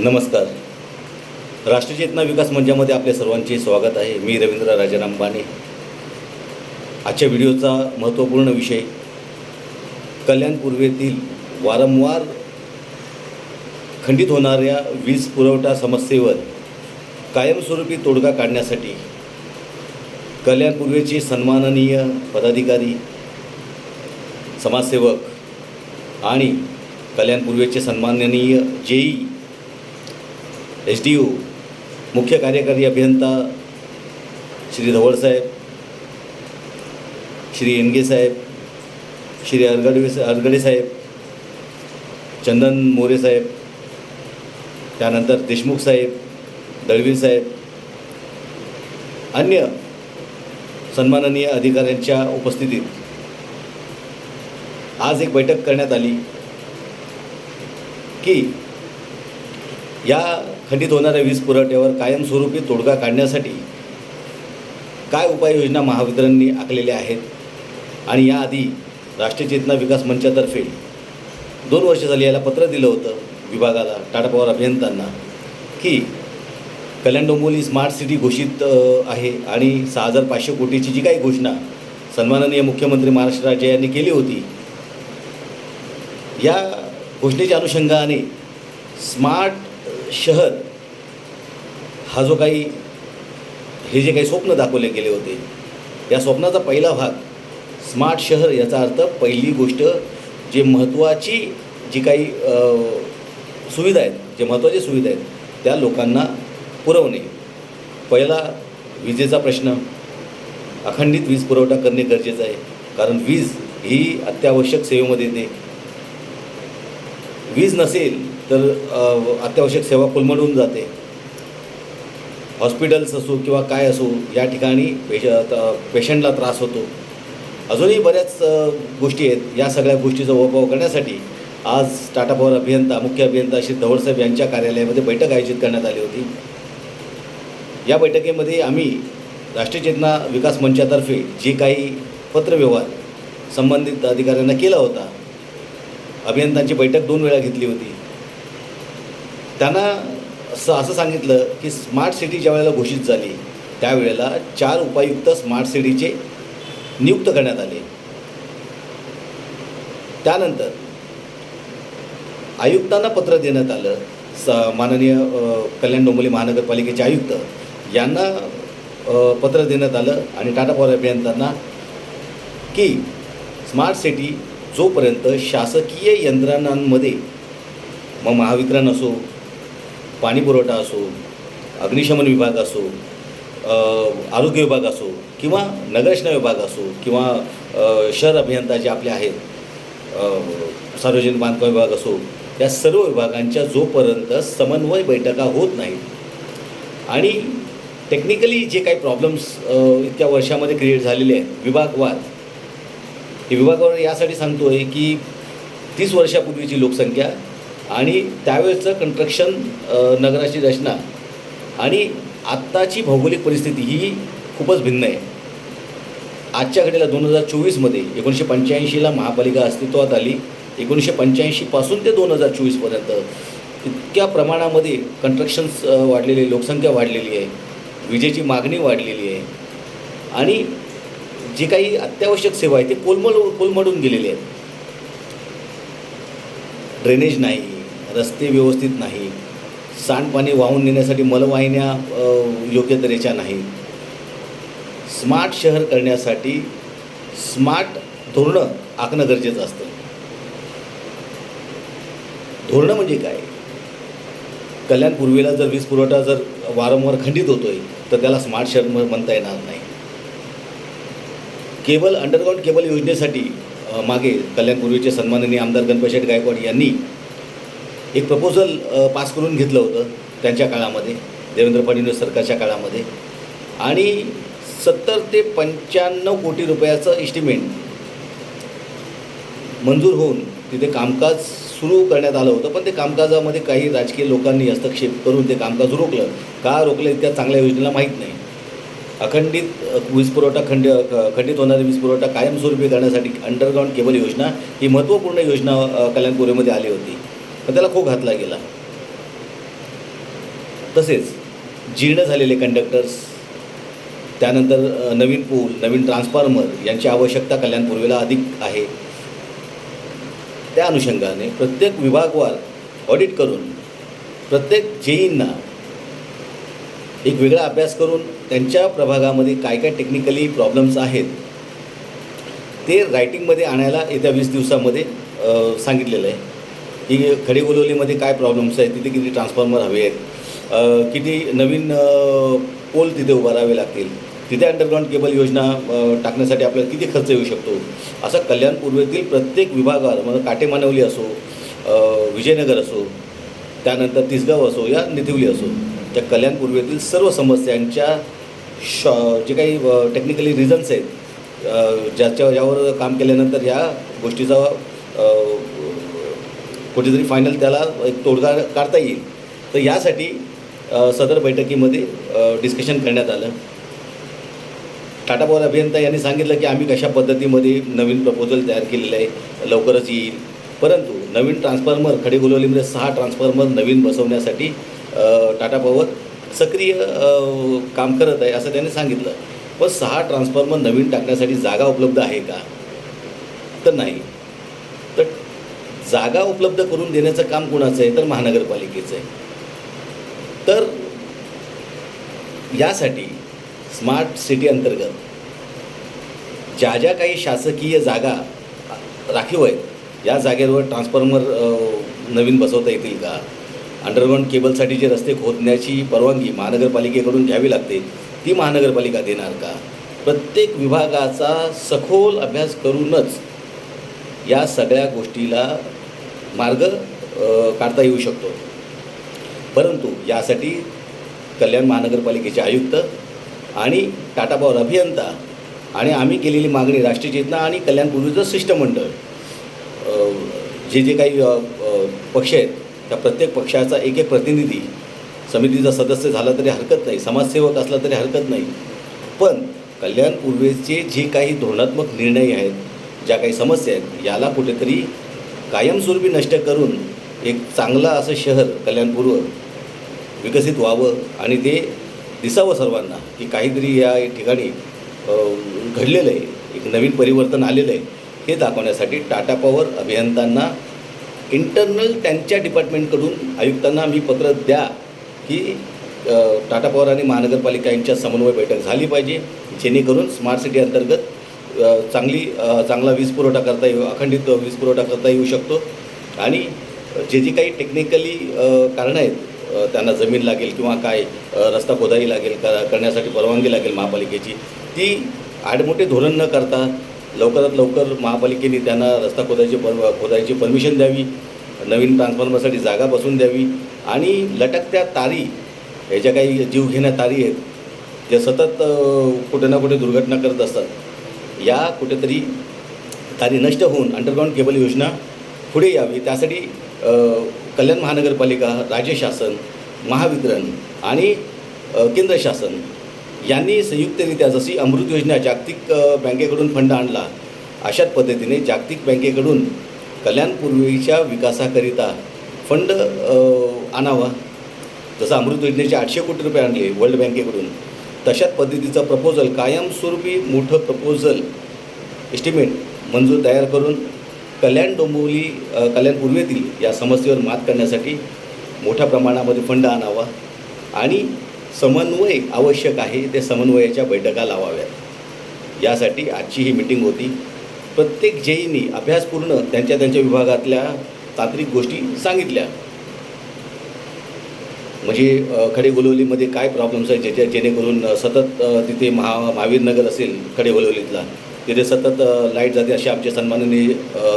नमस्कार. राष्ट्रीय चेतना विकास मंचामध्ये आपल्या सर्वांचे स्वागत आहे. मी रवींद्र राजाराम बाणे आजच्या व्हिडिओचा महत्त्वपूर्ण विषय कल्याण पूर्वेतील वारंवार खंडित होणाऱ्या वीज पुरवठा समस्येवर कायमस्वरूपी तोडगा काढण्यासाठी कल्याण पूर्वेचे सन्माननीय पदाधिकारी समाजसेवक आणि कल्याण पूर्वेचे सन्माननीय जेई एस डी यू मुख्य कार्यकारी अभियंता श्री धवळसाहेब श्री एनगे साहेब श्री अरगडे अरगडे साहेब चंदन मोरे साहेब त्यानंतर देशमुख साहेब दळवीर साहेब अन्य सन्माननीय अधिकाऱ्यांच्या उपस्थितीत आज एक बैठक करण्यात आली की या खंडित होणाऱ्या वीज पुरवठ्यावर कायमस्वरूपी तोडगा काढण्यासाठी काय उपाययोजना महावितरणने आखलेल्या आहेत? आणि याआधी राष्ट्रीय चेतना विकास मंचातर्फे दोन वर्ष झाली याला पत्र दिलं होतं विभागाला टाटा पवार अभियंत्यांना की कल्याण डोंबोली स्मार्ट सिटी घोषित आहे आणि सहा हजार पाचशे कोटीची जी काही घोषणा सन्माननीय मुख्यमंत्री महाराष्ट्र राज्य यांनी केली होती या घोषणेच्या अनुषंगाने स्मार्ट शहर हा जो काही हे जे काही स्वप्न दाखवले गेले होते या स्वप्नाचा पहिला भाग स्मार्ट शहर याचा अर्थ पहिली गोष्ट जे महत्त्वाची जी काही सुविधा आहेत जे महत्त्वाच्या सुविधा आहेत त्या लोकांना पुरवणे. पहिला विजेचा प्रश्न अखंडित वीज पुरवठा करणे गरजेचं आहे कारण वीज ही अत्यावश्यक सेवेमध्ये येते. वीज नसेल तर अत्यावश्यक सेवा कोलमडून जाते. हॉस्पिटल्स असो किंवा काय असो या ठिकाणी पेश पेशंटला त्रास होतो. अजूनही बऱ्याच गोष्टी आहेत. या सगळ्या गोष्टीचा उपाव करण्यासाठी आज टाटा पॉवर अभियंता मुख्य अभियंता श्री धवळसाहेब यांच्या कार्यालयामध्ये बैठक आयोजित करण्यात आली होती. या बैठकीमध्ये आम्ही राष्ट्रीय चेतना विकास मंचातर्फे जे काही पत्रव्यवहार संबंधित अधिकाऱ्यांना केला होता अभियंत्यांची बैठक दोन वेळा घेतली होती. त्यांना असं असं सांगितलं की स्मार्ट सिटी ज्या वेळेला घोषित झाली त्यावेळेला चार उपायुक्त स्मार्ट सिटीचे नियुक्त करण्यात आले. त्यानंतर आयुक्तांना पत्र देण्यात आलं. स माननीय कल्याण डोंबिवली महानगरपालिकेचे आयुक्त यांना पत्र देण्यात आलं आणि टाटा पॉवर अभियंत्यांना की स्मार्ट सिटी जोपर्यंत शासकीय यंत्रणांमध्ये मग महावितरण असो पाणी पुरवठा असो अग्निशमन विभाग असो आरोग्य विभाग असो किंवा नगररचना विभाग असो किंवा शहर अभियंता जे आपले आहेत सार्वजनिक बांधकाम विभाग असो या सर्व विभागांच्या जोपर्यंत समन्वय बैठका होत नाहीत आणि टेक्निकली जे काही प्रॉब्लेम्स इतक्या वर्षामध्ये क्रिएट झालेले आहेत विभागवाद हे विभागवाद यासाठी सांगतो आहे की तीस वर्षापूर्वीची लोकसंख्या आणि त्यावेळेचं कंस्ट्रक्शन नगराची रचना. आणि आत्ताची भौगोलिक परिस्थिती ही खूपच भिन्न आहे. आजच्या घडीला दोन हजार चोवीसमध्ये एकोणीसशे पंच्याऐंशीला महापालिका अस्तित्वात आली. एकोणीसशे पंच्याऐंशीपासून ते दोन हजार चोवीसपर्यंत इतक्या प्रमाणामध्ये कन्स्ट्रक्शन्स वाढलेले लोकसंख्या वाढलेली आहे. विजेची मागणी वाढलेली आहे. आणि जे काही अत्यावश्यक सेवा आहे ते कोलमड कोलमडून गेलेले आहेत. ड्रेनेज नाही. रस्ते व्यवस्थित नाही. सांडपाणी वाहून नेण्यासाठी मलवाहिन्या योग्य तऱ्हेच्या नाहीत स्मार्ट शहर करण्यासाठी स्मार्ट धोरणं आखणं गरजेचं असतं. धोरणं म्हणजे काय? कल्याण पूर्वेला जर वीज पुरवठा जर वारंवार खंडित होतोय तर त्याला स्मार्ट शहर म्हणता येणार नाही. केबल अंडरग्राऊंड केबल योजनेसाठी मागे कल्याण पूर्वीचे सन्माननीय आमदार गणपतशेठ गायकवाड यांनी एक प्रपोजल पास करून घेतलं होतं त्यांच्या काळामध्ये देवेंद्र फडणवीस सरकारच्या काळामध्ये. आणि सत्तर ते पंच्याण्णव कोटी रुपयाचं इस्टिमेट मंजूर होऊन तिथे कामकाज सुरू करण्यात आलं होतं. पण ते कामकाजामध्ये काही राजकीय लोकांनी हस्तक्षेप करून ते कामकाज रोखलं. का रोखलं त्या चांगल्या योजनेला माहीत नाही. अखंडित वीज पुरवठा खंड खंडित होणारा वीज पुरवठा कायमस्वरूपी करण्यासाठी अंडरग्राऊंड केबल योजना ही महत्त्वपूर्ण योजना अ, कल्याणपुरीमध्ये आली होती. पण त्याला खूप घातला गेला. तसेच जीर्ण झालेले कंडक्टर्स त्यानंतर नवीन पूल नवीन ट्रान्सफॉर्मर यांची आवश्यकता कल्याणपूर्वीला अधिक आहे. त्या अनुषंगाने प्रत्येक विभागवार ऑडिट करून प्रत्येक जेईंना एक वेगळा अभ्यास करून त्यांच्या प्रभागामध्ये काय काय टेक्निकली प्रॉब्लेम्स आहेत ते रायटिंगमध्ये आणायला येत्या वीस दिवसामध्ये सांगितलेलं आहे. ही खडेगोलवलीमध्ये काय प्रॉब्लेम्स आहेत? तिथे किती ट्रान्सफॉर्मर हवे आहेत? किती नवीन पोल तिथे उभारावे लागतील? तिथे अंडरग्राऊंड केबल योजना टाकण्यासाठी आपल्याला किती खर्च येऊ शकतो? असा कल्याण पूर्वेतील प्रत्येक विभागावर म्हणजे काटेमानवली असो विजयनगर असो त्यानंतर तिसगाव असो या निथिवली असो त्या कल्याण पूर्वेतील सर्व समस्यांच्या शॉ जे काही टेक्निकली रिझन्स आहेत ज्याच्या यावर काम केल्यानंतर ह्या गोष्टीचा कुठेतरी फायनल त्याला एक तोडगा काढता येईल तर यासाठी सदर बैठकीमध्ये डिस्कशन करण्यात आलं. टाटा पॉवर अभियंता यांनी सांगितलं की आम्ही कशा पद्धतीमध्ये नवीन प्रपोजल तयार केलेलं आहे लवकरच येईल. परंतु नवीन ट्रान्सफॉर्मर खडेगुलवलीमध्ये सहा ट्रान्सफॉर्मर नवीन बसवण्यासाठी टाटा पॉवर सक्रिय काम करत आहे असं त्यांनी सांगितलं. पण सहा ट्रान्सफॉर्मर नवीन टाकण्यासाठी जागा उपलब्ध आहे का? तर नाही. जागा उपलब्ध करून देण्याचं काम कोणाचं आहे? तर महानगरपालिकेचं आहे. तर यासाठी स्मार्ट सिटी अंतर्गत ज्या ज्या काही शासकीय जागा राखीव आहेत या जागेवर ट्रान्सफॉर्मर नवीन बसवता येतील का? अंडरग्राऊंड केबलसाठी जे रस्ते खोदण्याची परवानगी महानगरपालिकेकडून घ्यावी लागते ती महानगरपालिका देणार का? प्रत्येक विभागाचा सखोल अभ्यास करूनच या सगळ्या गोष्टीला मार्ग काढता येऊ शकतो. परंतु यासाठी कल्याण महानगरपालिकेचे आयुक्त आणि टाटा पॉवर अभियंता आणि आम्ही केलेली मागणी राष्ट्रीय चेतना आणि कल्याण पूर्वीचं शिष्टमंडळ जे जे काही पक्ष आहेत त्या प्रत्येक पक्षाचा एक एक प्रतिनिधी समितीचा सदस्य झाला तरी हरकत नाही समाजसेवक असला तरी हरकत नाही. पण कल्याण पूर्वेचे जे काही धोरणात्मक निर्णय आहेत ज्या काही समस्या आहेत याला कुठेतरी कायमस्वरूपी नष्ट करून एक चांगलं असं शहर कल्याणपूर्व विकसित व्हावं आणि ते दिसावं सर्वांना की काहीतरी या ठिकाणी घडलेलं आहे एक नवीन परिवर्तन आलेलं आहे हे दाखवण्यासाठी टाटा पॉवर अभियंत्यांना इंटरनल त्यांच्या डिपार्टमेंटकडून आयुक्तांना मी पत्र द्या की टाटा पॉवर आणि महानगरपालिका यांच्या समन्वय बैठक झाली पाहिजे जेणेकरून स्मार्ट सिटी अंतर्गत चांगली चांगला वीज पुरवठा करता येऊ अखंडित वीज पुरवठा करता येऊ शकतो. आणि जे जी काही टेक्निकली कारणं आहेत त्यांना जमीन लागेल किंवा काय रस्ता खोदाई लागेल कर करण्यासाठी परवानगी लागेल महापालिकेची ती आडमोठे धोरण न करता लवकरात लवकर महापालिकेने त्यांना रस्ता खोदायची पर खोदायची परमिशन द्यावी नवीन ट्रान्सफॉर्मरसाठी जागा बसून द्यावी आणि लटकत्या तारी ह्याच्या काही जीवघेण्या तारी आहेत जे सतत कुठे ना कुठे दुर्घटना करत असतात या कुठेतरी तारी नष्ट होऊन अंडरग्राऊंड केबल योजना पुढे यावी. त्यासाठी कल्याण महानगरपालिका राज्य शासन महावितरण आणि केंद्र शासन यांनी संयुक्तरित्या जशी अमृत योजना जागतिक बँकेकडून फंड आणला अशाच पद्धतीने जागतिक बँकेकडून कल्याणपूर्वीच्या विकासाकरिता फंड आणावा. जसं अमृत योजनेचे आठशे कोटी रुपये आणले वर्ल्ड बँकेकडून तशाच पद्धतीचं प्रपोजल कायमस्वरूपी मोठं प्रपोजल एस्टिमेट मंजूर तयार करून कल्याण डोंबिवली कल्याण पूर्वेतील या समस्येवर मात करण्यासाठी मोठ्या प्रमाणामध्ये फंड आणावा आणि समन्वय आवश्यक आहे ते समन्वयाच्या बैठका लावाव्यात. यासाठी आजची ही मिटिंग होती. प्रत्येक जेईनी अभ्यासपूर्ण त्यांच्या त्यांच्या विभागातल्या तांत्रिक गोष्टी सांगितल्या. म्हणजे खडे खडेगोलवलीमध्ये काय प्रॉब्लेम्स आहेत ज्याच्या जेणेकरून सतत तिथे महा महावीरनगर असेल असेल खडेगोलवलीतला तिथे सतत लाइट जाते असे आमचे सन्माननीय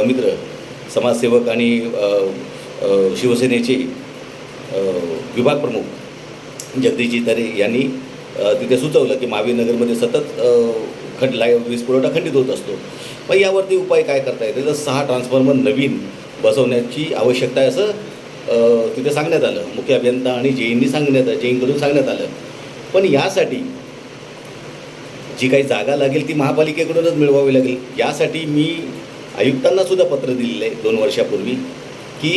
मित्र समाजसेवक आणि शिवसेनेचे विभाग प्रमुख जगदीशजी तरे यांनी तिथे सुचवलं की महावीरनगरमध्ये सतत खंड लाय वीज पुरवठा खंडित होत असतो. मग यावरती उपाय काय करता येते? तर सहा ट्रान्सफॉर्मर नवीन बसवण्याची आवश्यकता आहे असं तिथे सांगण्यात आलं. मुख्य अभियंता आणि जेईंनी सांगण्यात जेईंकडून सांगण्यात आलं. पण यासाठी जी काही जागा लागेल ती महापालिकेकडूनच मिळवावी लागेल. यासाठी मी आयुक्तांना सुद्धा पत्र दिलेलं आहे दोन वर्षापूर्वी की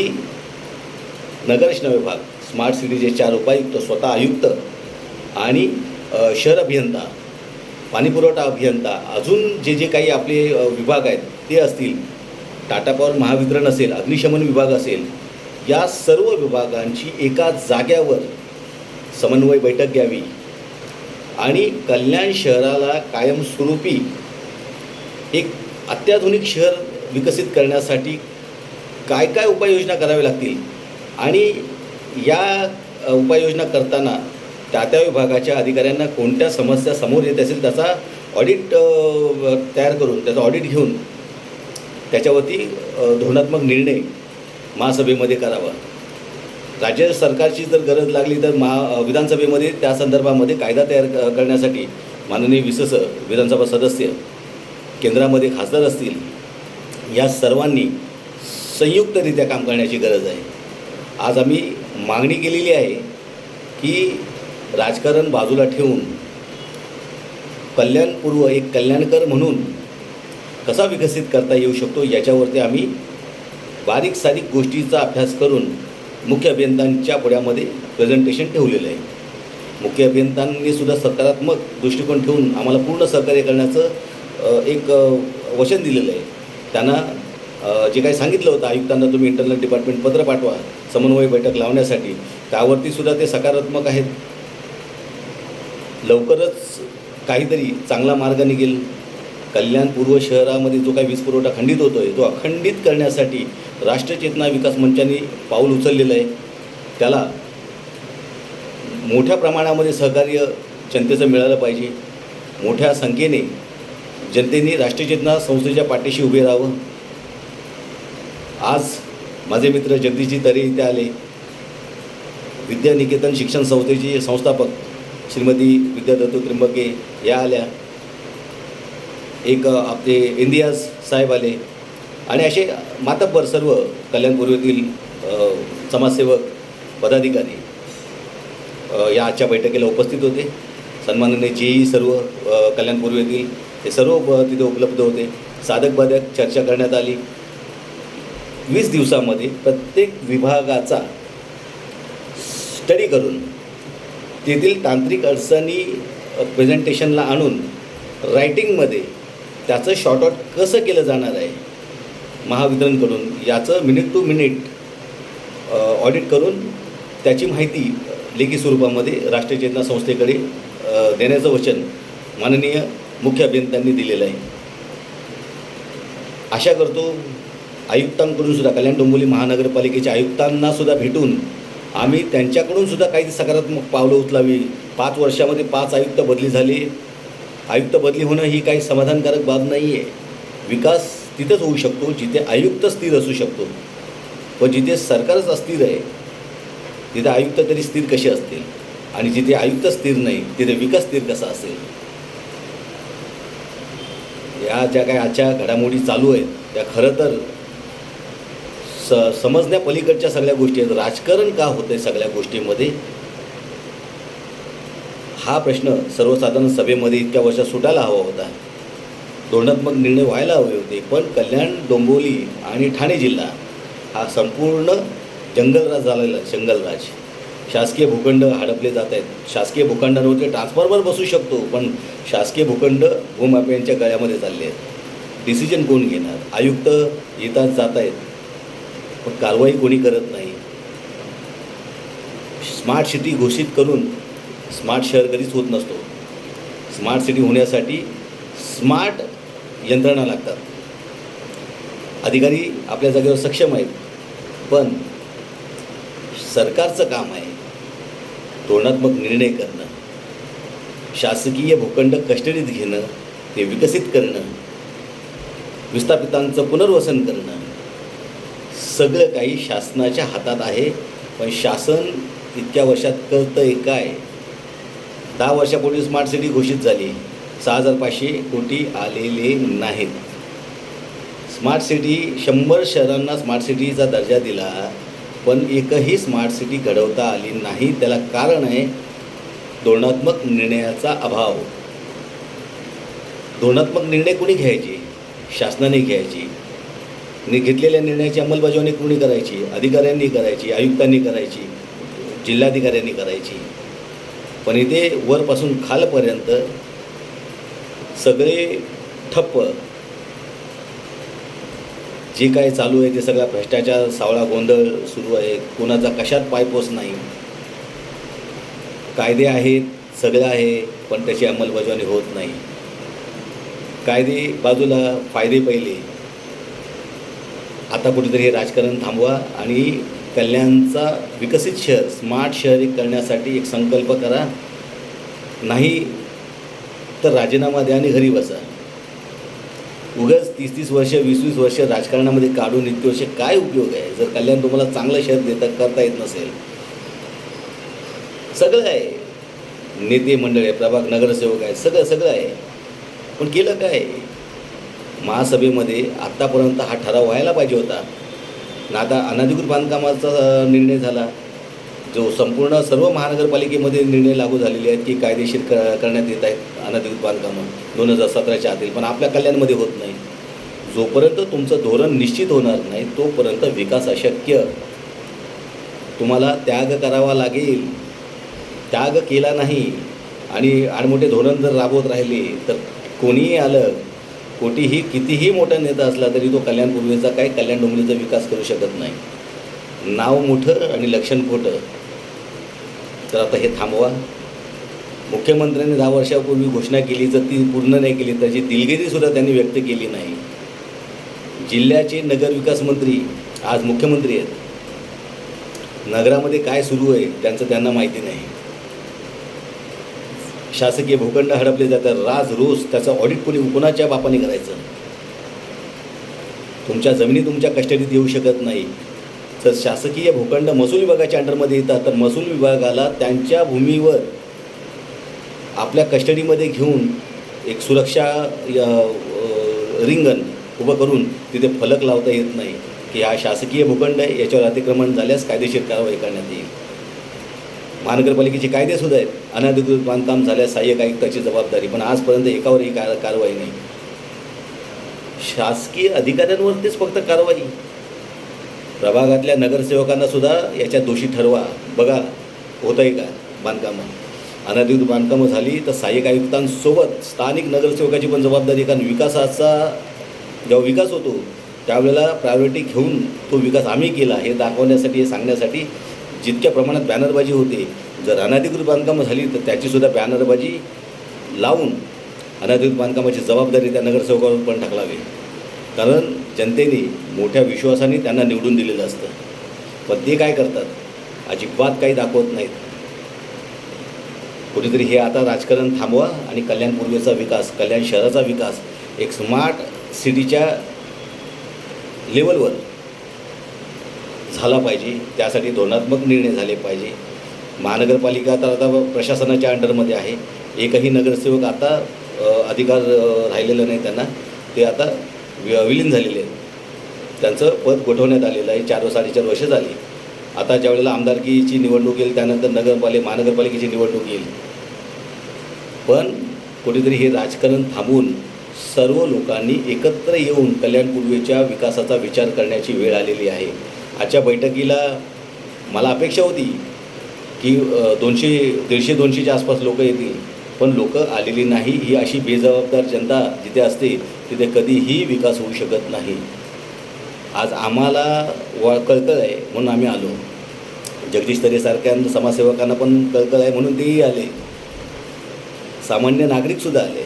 नगररचना विभाग स्मार्ट सिटीचे चार उपायुक्त स्वतः आयुक्त आणि शहर अभियंता पाणीपुरवठा अभियंता अजून जे जे काही आपले विभाग आहेत ते असतील. टाटा पॉवर महावितरण असेल अग्निशमन विभाग असेल या सर्व विभागांची एका जाग्यावर समन्वय बैठक घ्यावी आणि कल्याण शहराला कायमस्वरूपी एक अत्याधुनिक शहर विकसित करण्यासाठी काय काय उपाययोजना कराव्या लागतील आणि या उपाययोजना करताना त्या त्या विभागाच्या अधिकाऱ्यांना कोणत्या समस्या समोर येत असेल त्याचा ऑडिट तयार करून त्याचा ऑडिट घेऊन त्याच्यावरती धोरणात्मक निर्णय महासभेमध्ये करावा. राज्य सरकारची जर गरज लागली तर महा विधानसभेमध्ये त्या संदर्भामध्ये कायदा तयार करण्यासाठी माननीय विसस विधानसभा सदस्य केंद्रामध्ये खासदार असतील या सर्वांनी संयुक्तरित्या काम करण्याची गरज आहे. आज आम्ही मागणी केलेली आहे की राजकारण बाजूला ठेवून कल्याणपूर्व एक कल्याणकर म्हणून कसा विकसित करता येऊ शकतो याच्यावरती आम्ही बारीक सारीक गोष्टीचा अभ्यास करून मुख्य अभियंत्यांच्या पुढ्यामध्ये प्रेझेंटेशन ठेवलेलं आहे. मुख्य अभियंत्यांनी सुद्धा सकारात्मक दृष्टिकोन ठेवून आम्हाला पूर्ण सहकार्य करण्याचं एक वचन दिलेलं आहे. त्यांना जे काही सांगितलं होतं आयुक्तांना तुम्ही इंटरनल डिपार्टमेंट पत्र पाठवा समन्वय बैठक लावण्यासाठी त्यावरती सुद्धा ते सकारात्मक आहेत. लवकरच काहीतरी चांगला मार्ग निघेल. कल्याण पूर्व शहरामध्ये जो काही वीज पुरवठा खंडित होतो आहे तो अखंडित करण्यासाठी राष्ट्रचेतना विकास मंचाने पाऊल उचललेलं आहे. त्याला मोठ्या प्रमाणामध्ये सहकार्य जनतेचं मिळालं पाहिजे. मोठ्या संख्येने जनतेने राष्ट्रचेतना संस्थेच्या पाठीशी उभे राहावं. आज माझे मित्र जगदीशजी तरे इथे आले. विद्यानिकेतन शिक्षण संस्थेचे संस्थापक श्रीमती विद्यादत्त त्रिंबके या आल्या. एक आपले इंदियाज साहेब आले. आणि असे मातब्बर सर्व कल्याणपूर्वेतील अ, समाजसेवक पदाधिकारी या आजच्या बैठकीला उपस्थित होते. सन्माननीय जेई सर्व अ, कल्याणपूर्वेतील हे सर्व तिथे उपलब्ध होते. साधक बाधक चर्चा करण्यात आली. वीस दिवसामध्ये प्रत्येक विभागाचा स्टडी करून तेथील तांत्रिक अडचणी प्रेझेंटेशनला आणून रायटिंगमध्ये त्याचं शॉर्ट आउट कसं केलं जाणार आहे? महावितरणकडून याचं मिनिट टू मिनिट ऑडिट करून त्याची माहिती लेखी स्वरूपामध्ये राष्ट्रीय चेतना संस्थेकडे देण्याचं वचन माननीय मुख्य अभियंत्यांनी दिलेलं आहे. आशा करतो आयुक्तांकडून सुद्धा कल्याण डोंबिवली महानगरपालिकेच्या आयुक्तांना सुद्धा भेटून आम्ही त्यांच्याकडून सुद्धा काही सकारात्मक पावलं उचलावी. पाच वर्षामध्ये पाच आयुक्त बदली झाली. आयुक्त बदली होणं ही काही समाधानकारक बाब नाही आहे विकास तिथंच होऊ शकतो जिथे आयुक्त स्थिर असू शकतो. पण जिथे सरकारच अस्थिर आहे तिथे आयुक्त तरी स्थिर कसे असतील? आणि जिथे आयुक्त स्थिर नाही तिथे विकास स्थिर कसा असेल? या ज्या काही आजच्या घडामोडी चालू आहेत त्या खरं तर स समजण्यापलीकडच्या सगळ्या गोष्टी आहेत. राजकारण का होतं आहे सगळ्या गोष्टीमध्ये? हा प्रश्न सर्वसाधारण सभेमध्ये इतक्या वर्षात सुटायला हवा होता. धोरणात्मक निर्णय व्हायला हवे होते. पण कल्याण डोंबिवली आणि ठाणे जिल्हा हा संपूर्ण जंगलराज झालेला जंगलराज. शासकीय भूखंड हडपले जात आहेत. शासकीय भूखंडांवरती ट्रान्सफॉर्मर बसू शकतो पण शासकीय भूखंड भूमाफियांच्या गळ्यामध्ये चालले आहेत. डिसिजन कोण घेणार? आयुक्त येतात जात आहेत. पण कारवाई कोणी करत नाही. स्मार्ट सिटी घोषित करून स्मार्ट शहर कधीच होत नसतो. स्मार्ट सिटी होण्यासाठी स्मार्ट यंत्रणा लागतात. अधिकारी आपल्या जागेवर सक्षम आहेत. पण सरकारचं काम आहे धोरणात्मक निर्णय करणं शासकीय भूखंड कस्टडीत घेणं ते विकसित करणं विस्थापितांचं पुनर्वसन करणं सगळं काही शासनाच्या हातात आहे. पण शासन इतक्या वर्षात करतं आहे काय? दहा वर्षापूर्वी स्मार्ट सिटी घोषित झाली. सहा हजार पाचशे कोटी आलेले नाहीत. स्मार्ट सिटी शंभर शहरांना स्मार्ट सिटीचा दर्जा दिला पण एकही स्मार्ट सिटी घडवता आली नाही. त्याला कारण आहे धोरणात्मक निर्णयाचा अभाव. धोरणात्मक निर्णय कोणी घ्यायचे? शासनाने घ्यायची. नि घेतलेल्या निर्णयाची अंमलबजावणी कोणी करायची? अधिकाऱ्यांनी करायची आयुक्तांनी करायची जिल्हाधिकाऱ्यांनी करायची. पण इथे वरपासून खालपर्यंत सगळे ठप्प. जे काय चालू आहे ते सगळा भ्रष्टाचार सावळा गोंधळ सुरू आहे. कोणाचा कशात पायपोस नाही. कायदे आहेत सगळं आहे पण त्याची अंमलबजावणी होत नाही. कायदे बाजूला फायदे पहिले. आता कुठेतरी हे राजकारण थांबवा आणि कल्याणचा विकसित शहर स्मार्ट शहर करण्यासाठी एक संकल्प करा. नाही तर राजीनामा द्या आणि घरी बसा. उगाच तीस तीस वर्ष वीस वीस वर्ष राजकारणामध्ये काढून इतके वर्ष काय उपयोग आहे? जर कल्याण तुम्हाला चांगलं शहर देता करता येत नसेल. सगळं आहे. नेते मंडळ आहे प्रभाग नगरसेवक आहे सगळं सगळं आहे. पण केलं काय? महासभेमध्ये आत्तापर्यंत हा ठराव व्हायला पाहिजे होता. ना आता अनधिकृत बांधकामाचा निर्णय झाला. जो संपूर्ण सर्व महानगरपालिकेमध्ये निर्णय लागू झालेले आहेत की कायदेशीर क करण्यात येत आहेत अनधिकृत बांधकामं. दोन हजार सतराच्या आतील पण आपल्या कल्याणमध्ये होत नाही. जोपर्यंत तुमचं धोरण निश्चित होणार नाही तोपर्यंत विकास अशक्य. तुम्हाला त्याग करावा लागेल. त्याग केला नाही आणि आडमोठे धोरण जर राबवत राहिले तर कोणीही आलं कोटीही कितीही मोठा नेता असला तरी तो कल्याणपूर्वीचा काय कल्याण डोंगरीचा विकास करू शकत नाही. नाव मोठं आणि लक्षण खोटं. तर आता हे थांबवा. मुख्यमंत्र्यांनी दहा वर्षापूर्वी घोषणा केली तर ती पूर्ण नाही केली त्याची दिलगिरीसुद्धा त्यांनी व्यक्त केली नाही. जिल्ह्याचे नगरविकास मंत्री आज मुख्यमंत्री आहेत. नगरामध्ये काय सुरू आहे त्यांचं त्यांना माहिती नाही. शासकीय भूखंड हडपले जातात राज रोज त्याचं ऑडिट कोणी कोणाच्या बापाने करायचं? तुमच्या जमिनी तुमच्या कस्टडीत येऊ शकत नाही. तर शासकीय भूखंड महसूल विभागाच्या अंडरमध्ये येतात. तर महसूल विभागाला त्यांच्या भूमीवर आपल्या कस्टडीमध्ये घेऊन एक सुरक्षा रिंगण उभं करून तिथे फलक लावता येत नाही. की हा शासकीय भूखंड आहे याच्यावर अतिक्रमण झाल्यास कायदेशीर कारवाई करण्यात येईल. महानगरपालिकेचे कायदेसुद्धा आहेत. अनधिकृत बांधकाम झाल्यास सहाय्यक आयुक्ताची जबाबदारी पण आजपर्यंत एकावरही कार कारवाई नाही. शासकीय अधिकाऱ्यांवरतीच फक्त कारवाई. प्रभागातल्या नगरसेवकांना सुद्धा याच्यात दोषी ठरवा. बघा होत आहे का बांधकामं? अनधिकृत बांधकामं झाली तर सहाय्यक आयुक्तांसोबत स्थानिक नगरसेवकाची पण जबाबदारी कारण विकासाचा जेव्हा विकास होतो त्यावेळेला प्रायोरिटी घेऊन तो विकास आम्ही केला हे दाखवण्यासाठी हे सांगण्यासाठी जितक्या प्रमाणात बॅनरबाजी होते जर अनधिकृत बांधकामं झाली तर त्याचीसुद्धा बॅनरबाजी लावून अनधिकृत बांधकामाची जबाबदारी त्या नगरसेवकावर पण टाकलावी. कारण जनतेने मोठ्या विश्वासाने त्यांना निवडून दिलेलं असतं. पण ते काय करतात? अजिबात काही दाखवत नाहीत. कुठेतरी हे आता राजकारण थांबवा आणि कल्याणपूर्वेचा विकास कल्याण शहराचा विकास एक स्मार्ट सिटीच्या लेवलवर झाला पाहिजे. त्यासाठी धोरणात्मक निर्णय झाले पाहिजे. महानगरपालिका तर आता प्रशासनाच्या अंडरमध्ये आहे. एकही नगरसेवक आता अधिकार राहिलेलं राहिलेला नाही त्यांना. ते आता विलीन झालेले आहेत. त्यांचं पद गोठवण्यात आलेलं आहे. चार साडेचार वर्ष झाली. आता ज्या वेळेला आमदारकीची निवडणूक येईल त्यानंतर नगरपालिक महानगरपालिकेची निवडणूक येईल. पण कुठेतरी हे राजकारण थांबवून सर्व लोकांनी एकत्र येऊन कल्याणपूर्वेच्या विकासाचा विचार करण्याची वेळ आलेली आहे. आजच्या बैठकीला मला अपेक्षा होती की दोनशे दीडशे दोनशेच्या आसपास लोक येतील. पण लोकं आलेली नाही. ही अशी बेजबाबदार जनता जिथे असते तिथे कधीही विकास होऊ शकत नाही. आज आम्हाला व कळकळ आहे म्हणून आम्ही आलो. जगदीश तरेसारख्या समाजसेवकांना पण कळकळ आहे म्हणून तेही आले. सामान्य नागरिकसुद्धा आले.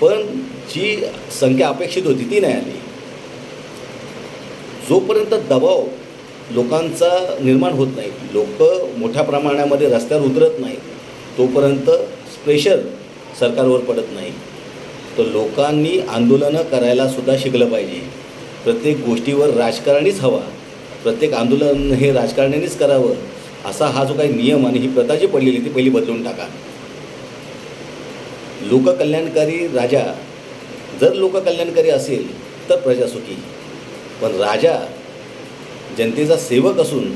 पण जी संख्या अपेक्षित होती ती नाही आली. जोपर्यंत दबाव लोकांचा निर्माण होत नाही लोक मोठ्या प्रमाणामध्ये रस्त्यावर उतरत नाही तोपर्यंत प्रेशर सरकारवर पडत नाही. तर लोकांनी आंदोलनं करायला सुद्धा शिकलं पाहिजे. प्रत्येक गोष्टीवर राजकारणीच हवा. प्रत्येक आंदोलन हे राजकारण्यानेच करावं. असा हा जो काही नियम आणि ही प्रथा जी पडलेली ती पहिली बदलून टाका. लोककल्याणकारी राजा जर लोककल्याणकारी असेल तर प्रजा सुखी पण राजा जनतेचा सेवक असून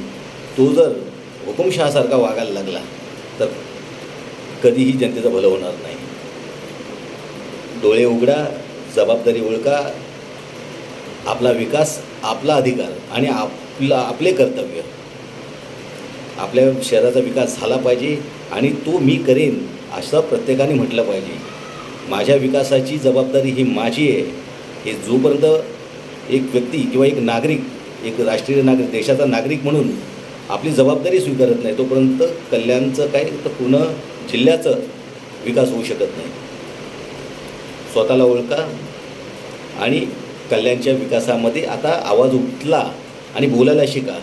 तो जर हुकुमशहासारखा वागायला लागला तर कधीही जनतेचं भलं होणार नाही. डोळे उघडा जबाबदारी ओळखा. आपला विकास आपला अधिकार आणि आपला आपले कर्तव्य. आपल्या शहराचा विकास झाला पाहिजे आणि तो मी करेन असं प्रत्येकाने म्हटलं पाहिजे. माझ्या विकासाची जबाबदारी ही माझी आहे. हे जोपर्यंत एक व्यक्ती किंवा एक नागरिक एक राष्ट्रीय नागरिक देशाचा नागरिक म्हणून आपली जबाबदारी स्वीकारत नाही तोपर्यंत कल्याणचं काय तर पूर्ण जिल्ह्याचं विकास होऊ शकत नाही. स्वतःला ओळखा. आणि कल्याणच्या विकासामध्ये आता आवाज उठला आणि बोलायला शिका.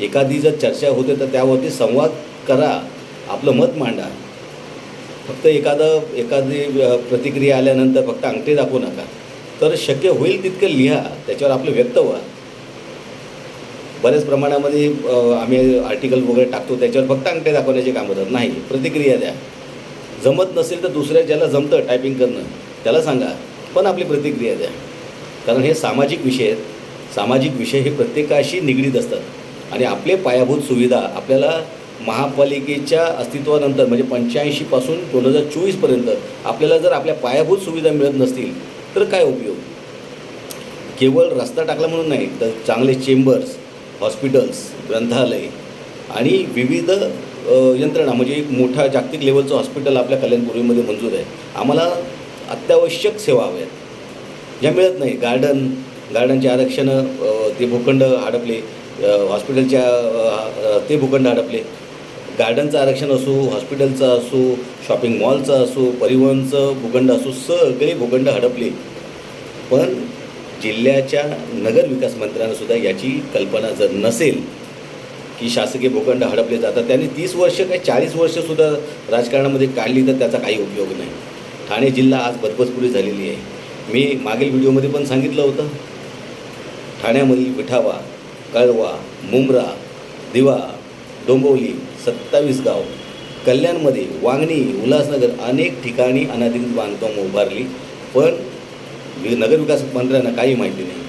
एखादी जर चर्चा होते तर त्यावरती संवाद करा. आपलं मत मांडा. फक्त एखादं एखादी प्रतिक्रिया आल्यानंतर फक्त अंगठे दाखवू नका. तर शक्य होईल तितकं लिहा त्याच्यावर आपलं व्यक्त व्हा. बऱ्याच प्रमाणामध्ये आम्ही आर्टिकल वगैरे टाकतो त्याच्यावर फक्त अंगठे दाखवण्याचे काम होतात. नाही प्रतिक्रिया द्या. जमत नसेल तर दुसऱ्या ज्याला जमतं टायपिंग करणं. त्याला सांगा पण आपली प्रतिक्रिया द्या. कारण हे सामाजिक विषय आहेत. सामाजिक विषय हे प्रत्येकाशी निगडीत असतात. आणि आपले पायाभूत सुविधा आपल्याला महापालिकेच्या अस्तित्वानंतर म्हणजे पंच्याऐंशीपासून दोन हजार चोवीसपर्यंत आपल्याला जर आपल्या पायाभूत सुविधा मिळत नसतील तर काय उपयोग? केवळ रस्ता टाकला म्हणून नाही तर चांगले चेंबर्स हॉस्पिटल्स ग्रंथालय आणि विविध यंत्रणा म्हणजे एक मोठा जागतिक लेवलचं हॉस्पिटल आपल्या कल्याणपूर्वीमध्ये मंजूर आहे. आम्हाला अत्यावश्यक सेवा हव्यात. ज्या मिळत नाही गार्डन गार्डनचे आरक्षणं ते भूखंड हडपले हॉस्पिटलच्या ते भूखंड हडपले. गार्डनचं आरक्षण असो हॉस्पिटलचं असो शॉपिंग मॉलचं असो परिवहनचं भूखंड असो सगळे भूखंड हडपले. पण जिल्ह्याच्या नगरविकास विकास मंत्र्यांनासुद्धा याची कल्पना जर नसेल की शासकीय भूखंड हडपले जातात त्यांनी तीस वर्ष काय चाळीस वर्षसुद्धा राजकारणामध्ये काढली तर त्याचा काही उपयोग नाही. ठाणे जिल्हा आज बदबसपुरी झालेली आहे. मी मागील व्हिडिओमध्ये पण सांगितलं होतं. ठाण्यामधील विठावा कळवा मुंब्रा दिवा डोंबवली सत्तावीस गाव कल्याणमध्ये वांगणी उल्हासनगर अनेक ठिकाणी अनाधिकृत बांधकाम उभारली पण नगरविकास मंत्र्यांना काही माहिती नाही.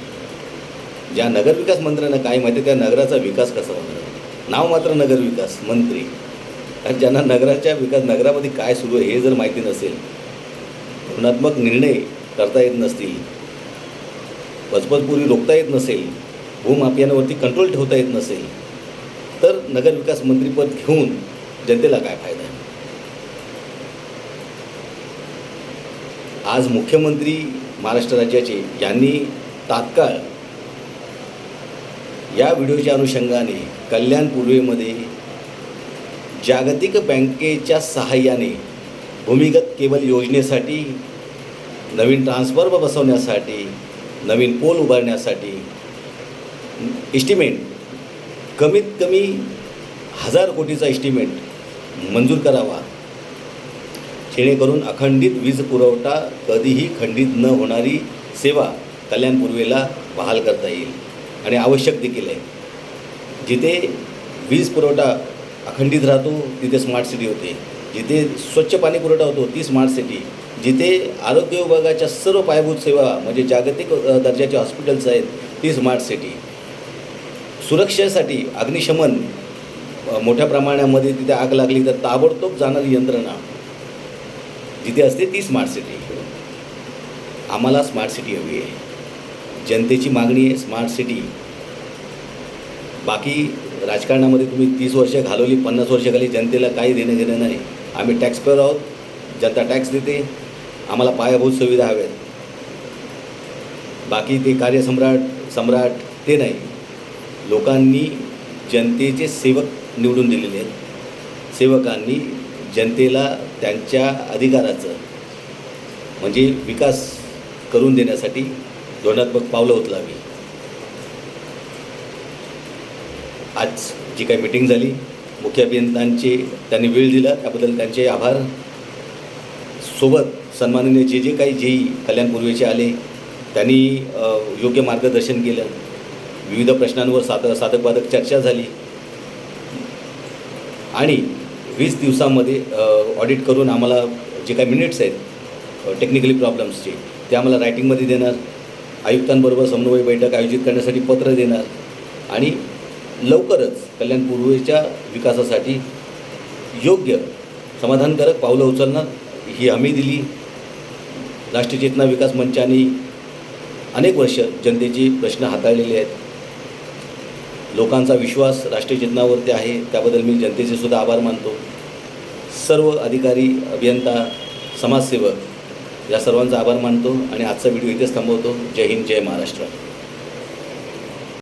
ज्या नगरविकास मंत्र्यांना काही माहिती त्या नगराचा विकास कसा होणार? नाव मात्र नगरविकास मंत्री. आणि ज्यांना नगराच्या विकास नगरामध्ये काय सुरू आहे हे जर माहिती नसेल धोरणात्मक निर्णय करता येत नसतील बचपतपुरी रोखता येत नसेल भूमाफियांवरती कंट्रोल ठेवता येत नसेल तर नगरविकास मंत्रीपद घेऊन जनतेला काय फायदा? आहे आज मुख्यमंत्री महाराष्ट्र राज्याचे यांनी तात्काळ या व्हिडिओच्या अनुषंगाने कल्याण पूर्वेमध्ये जागतिक बँकेच्या सहाय्याने भूमिगत केबल योजनेसाठी नवीन ट्रान्सफॉर्मर बसवण्यासाठी नवीन पोल उभारण्यासाठी इस्टिमेट कमीत कमी हजार कोटीचा इस्टिमेट मंजूर करावा. जेणेकरून अखंडित वीज पुरवठा कधीही खंडित न होणारी सेवा कल्याण पूर्वेला बहाल करता येईल आणि आवश्यक देखील आहे. जिथे वीज पुरवठा अखंडित राहतो तिथे स्मार्ट सिटी होते. जिथे स्वच्छ पाणी पुरवठा होतो ती स्मार्ट सिटी जिथे आरोग्य विभागाच्या सर्व पायाभूत सेवा म्हणजे जागतिक दर्जाचे हॉस्पिटल्स आहेत ती स्मार्ट सिटी सुरक्षेसाठी अग्निशमन मोठ्या प्रमाणामध्ये तिथे आग लागली तर ताबडतोब जाणारी यंत्रणा. जिथे असते ती स्मार्ट सिटी आम्हाला स्मार्ट सिटी हवी आहे. जनतेची मागणी आहे स्मार्ट सिटी बाकी राजकारणामध्ये तुम्ही तीस वर्ष घालवली पन्नास वर्ष घाली जनतेला काही देणं घेणं नाही. आम्ही टॅक्सपेअर आहोत. जनता टॅक्स देते. आम्हाला पायाभूत सुविधा हव्यात. बाकी ते कार्यसम्राट सम्राट ते नाही. लोकांनी जनतेचे सेवक निवडून दिलेले आहेत. सेवकांनी जनतेला त्यांच्या अधिकाराचं म्हणजे विकास करून देण्यासाठी धोरणात्मक पावलं उचलावी. आज जी काही मीटिंग झाली मुख्य अभियंत्यांचे त्यांनी वेळ दिला त्याबद्दल त्यांचे आभार. सोबत सन्माननीय जे जे काही जेई कल्याणपूर्वेचे आले त्यांनी योग्य मार्गदर्शन केलं. विविध प्रश्नांवर साध साधकबाधक चर्चा झाली. आणि वीस दिवसामध्ये ऑडिट करून आम्हाला जे काही मिनिट्स आहेत टेक्निकली प्रॉब्लेम्सचे ते आम्हाला रायटिंगमध्ये देणार. आयुक्तांबरोबर समन्वय बैठक आयोजित करण्यासाठी पत्र देणार. आणि लवकरच कल्याण पूर्वेच्या विकासासाठी योग्य समाधानकारक पावलं उचलणं ही हमी दिली. राष्ट्रीय चेतना विकास मंचाने अनेक वर्ष जनतेचे प्रश्न हाताळलेले आहेत. लोकांचा विश्वास राष्ट्रीय चेतनावरती आहे त्याबद्दल मी जनतेचे सुद्धा आभार मानतो. सर्व अधिकारी अभियंता समाजसेवक या सर्वांचा आभार मानतो आणि आजचा व्हिडिओ इथेच थांबवतो. जय हिंद जय महाराष्ट्र.